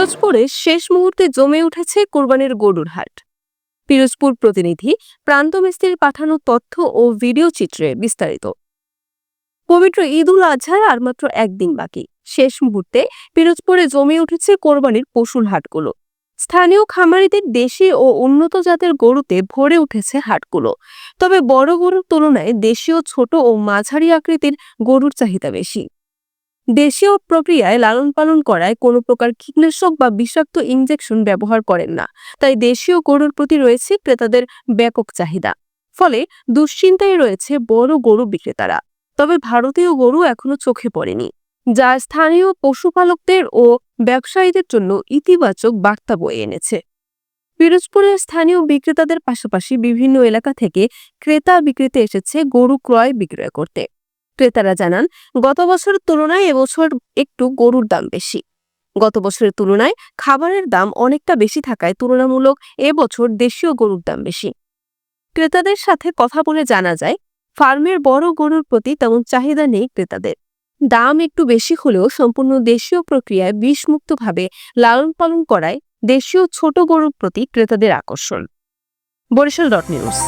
পিরোজপুরে শেষ মুহূর্তে জমে উঠেছে কোরবানির গরুর হাট। পিরোজপুর প্রতিনিধি প্রান্ত মিস্ত্রির পাঠানো তথ্য ও ভিডিও চিত্রে বিস্তারিত। পবিত্র ঈদ উল আজহার আর মাত্র একদিন বাকি। শেষ মুহূর্তে পিরোজপুরে জমে উঠেছে কোরবানির পশুর হাটগুলো। স্থানীয় খামারিদের দেশি ও উন্নত জাতের গরুতে ভরে উঠেছে হাটগুলো। তবে বড় গরুর তুলনায় দেশীয় ছোট ও মাঝারি আকৃতির গরুর চাহিদা বেশি। দেশীয় প্রক্রিয়ায় লালন পালন করায় কোনো প্রকার কীটনাশক বা বিষাক্ত ইঞ্জেকশন ব্যবহার করেন না। তাই দেশীয় গরুর প্রতি রয়েছে ক্রেতাদের ব্যাপক চাহিদা। ফলে দুশ্চিন্তায় রয়েছে বড় গরু বিক্রেতারা। তবে ভারতীয় গরু এখনও চোখে পড়েনি, যা স্থানীয় পশুপালকদের ও ব্যবসায়ীদের জন্য ইতিবাচক বার্তা বয়ে এনেছে। পিরোজপুরের স্থানীয় বিক্রেতাদের পাশাপাশি বিভিন্ন এলাকা থেকে ক্রেতা বিক্রেতে এসেছে গরু ক্রয় বিক্রয় করতে। ক্রেতারা জানান, গত বছরের তুলনায় এবছর একটু গরুর দাম বেশি। গত বছরের তুলনায় খাবারের দাম অনেকটা বেশি থাকায় তুলনামূলক এবছর দেশীয় গরুর দাম বেশি। ক্রেতাদের সাথে কথা বলে জানা যায়, ফার্মের বড় গরুর প্রতি তেমন চাহিদা নেই ক্রেতাদের। দাম একটু বেশি হলেও সম্পূর্ণ দেশীয় প্রক্রিয়ায় বিষমুক্তভাবে লালন পালন করায় দেশীয় ছোট গরুর প্রতি ক্রেতাদের আকর্ষণ। Barishal dot news.